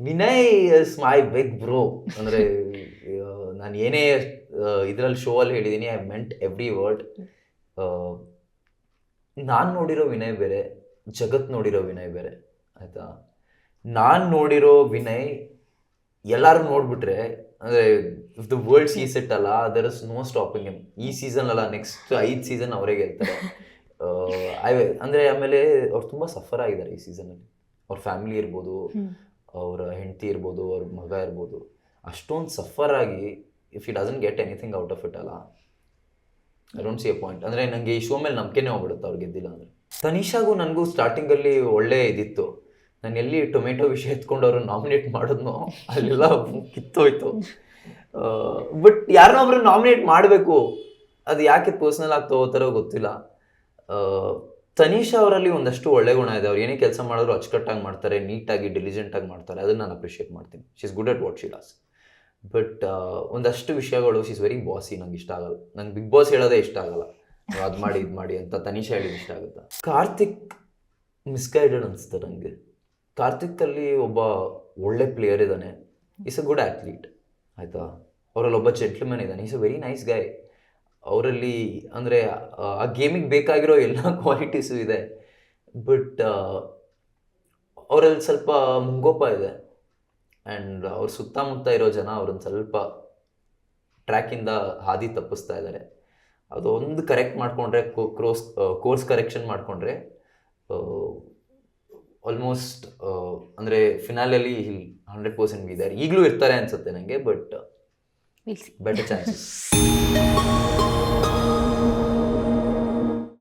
Vinay is my big bro. ಅಂದರೆ ನಾನು ಏನೇ ಇದರಲ್ಲಿ ಶೋ ಅಲ್ಲಿ ಹೇಳಿದ್ದೀನಿ ಐ ಮೆಂಟ್ ಎವ್ರಿ ವರ್ಡ್. ನಾನು ನೋಡಿರೋ ವಿನಯ್ ಬೇರೆ, ಜಗತ್ ನೋಡಿರೋ ವಿನಯ್ ಬೇರೆ, ಆಯಿತಾ? ನಾನು ನೋಡಿರೋ ವಿನಯ್ ಎಲ್ಲರೂ ನೋಡಿಬಿಟ್ರೆ, ಅಂದರೆ ಇಫ್ ದ ವರ್ಲ್ಡ್ ಈ ಸೆಟ್ ಅಲ್ಲ ದರ್ ಇಸ್ ನೋ ಸ್ಟಾಪಿಂಗ್ ಎಂ ಈ ಸೀಸನ್ ಅಲ್ಲ ನೆಕ್ಸ್ಟ್ ಐದು ಸೀಸನ್ ಅವರೇ ಗೆಲ್ತಾರೆ. ಅಂದರೆ ಆಮೇಲೆ ಅವ್ರು ತುಂಬ ಸಫರ್ ಆಗಿದ್ದಾರೆ ಈ ಸೀಸನಲ್ಲಿ ಅವ್ರ ಫ್ಯಾಮಿಲಿ ಇರ್ಬೋದು. ಅವರ ಹೆಂಡತಿ ಇರ್ಬೋದು, ಅವ್ರ ಮಗ ಇರ್ಬೋದು, ಅಷ್ಟೊಂದು ಸಫರ್ ಆಗಿ if he doesn't get anything out of it ಅಲ್ಲ I don't see a point ಅಂದರೆ ನನಗೆ ಈ ಶೋ ಮೇಲೆ ನಂಬಿಕೆನೇ ಹೋಗ್ಬಿಡುತ್ತೆ ಅವ್ರು ಗೆದ್ದಿಲ್ಲ ಅಂದರೆ. ತನಿಷಾಗೂ ನನಗೂ ಸ್ಟಾರ್ಟಿಂಗಲ್ಲಿ ಒಳ್ಳೆ ಇದಿತ್ತು. ನಾನು ಎಲ್ಲಿ ಟೊಮೆಟೊ ವಿಷಯ ಎತ್ಕೊಂಡು ಅವರು ನಾಮಿನೇಟ್ ಮಾಡಿದ್ನೋ, ಅಲ್ಲೆಲ್ಲ ಕಿತ್ತೋಯ್ತು. ಬಟ್ ಯಾರನ್ನೋ ಒಬ್ರು ನಾಮಿನೇಟ್ ಮಾಡಬೇಕು, ಅದು ಯಾಕೆ ಪರ್ಸ್ನಲ್ ಆಗಿ ತಗೋತಾರೋ ಗೊತ್ತಿಲ್ಲ. ತನಿಷಾ ಅವರಲ್ಲಿ ಒಂದಷ್ಟು ಒಳ್ಳೆ ಗುಣ ಇದೆ. ಅವ್ರು ಏನೇ ಕೆಲಸ ಮಾಡಿದ್ರು ಅಚ್ಚುಕಟ್ಟಾಗಿ ಮಾಡ್ತಾರೆ, ನೀಟಾಗಿ ಡಿಲಿಜೆಂಟಾಗಿ ಮಾಡ್ತಾರೆ. ಅದನ್ನು ನಾನು ಅಪ್ರಿಷಿಯೇಟ್ ಮಾಡ್ತೀನಿ. She is good at what she loss but ಒಂದಷ್ಟು ವಿಷಯಗಳು ಶಿ ಇಸ್ ವೆರಿ ಬಾಸಿ ನಂಗೆ ಇಷ್ಟ ಆಗಲ್ಲ. ನಂಗೆ ಬಿಗ್ ಬಾಸ್ ಹೇಳೋದೇ ಇಷ್ಟ ಆಗಲ್ಲ. ಅದು ಮಾಡಿ, ಇದು ಮಾಡಿ ಅಂತ ತನಿಷಾ ಹೇಳಿದ ಇಷ್ಟ ಆಗುತ್ತೆ. ಕಾರ್ತಿಕ್ ಮಿಸ್ಗೈಡೆಡ್ ಅನಿಸುತ್ತೆ ನನಗೆ ಕಾರ್ತಿಕ್ಕಲ್ಲಿ ಒಬ್ಬ ಒಳ್ಳೆ ಪ್ಲೇಯರ್ ಇದ್ದಾನೆ ಈಸ್ ಅ ಗುಡ್ ಆ್ಯಥ್ಲೀಟ್ ಆಯಿತಾ? ಅವರಲ್ಲಿ ಒಬ್ಬ ಜೆಂಟ್ಲ್ಮನ್ ಇದ್ದಾನೆ is a very nice guy ಅವರಲ್ಲಿ ಅಂದರೆ ಆ ಗೇಮಿಗೆ ಬೇಕಾಗಿರೋ ಎಲ್ಲ ಕ್ವಾಲಿಟೀಸು ಇದೆ. ಬಟ್ ಅವರಲ್ಲಿ ಸ್ವಲ್ಪ ಮುಂಗೋಪ ಇದೆ. ಆ್ಯಂಡ್ ಅವ್ರ ಸುತ್ತಮುತ್ತ ಇರೋ ಜನ ಅವ್ರನ್ನ ಸ್ವಲ್ಪ ಟ್ರ್ಯಾಕಿಂದ ಹಾದಿ ತಪ್ಪಿಸ್ತಾ ಇದ್ದಾರೆ ಅದು ಒಂದು ಕರೆಕ್ಟ್ ಮಾಡಿಕೊಂಡ್ರೆ ಕ್ರೋಸ್ ಕೋರ್ಸ್ ಕರೆಕ್ಷನ್ ಮಾಡಿಕೊಂಡ್ರೆ ಆಲ್ಮೋಸ್ಟ್ ಅಂದರೆ ಫಿನಾಲಲ್ಲಿ ಹಂಡ್ರೆಡ್ ಪರ್ಸೆಂಟ್ ಇದ್ದಾರೆ ಈಗಲೂ ಇರ್ತಾರೆ ಅನಿಸುತ್ತೆ ನನಗೆ ಬಟ್. Better chances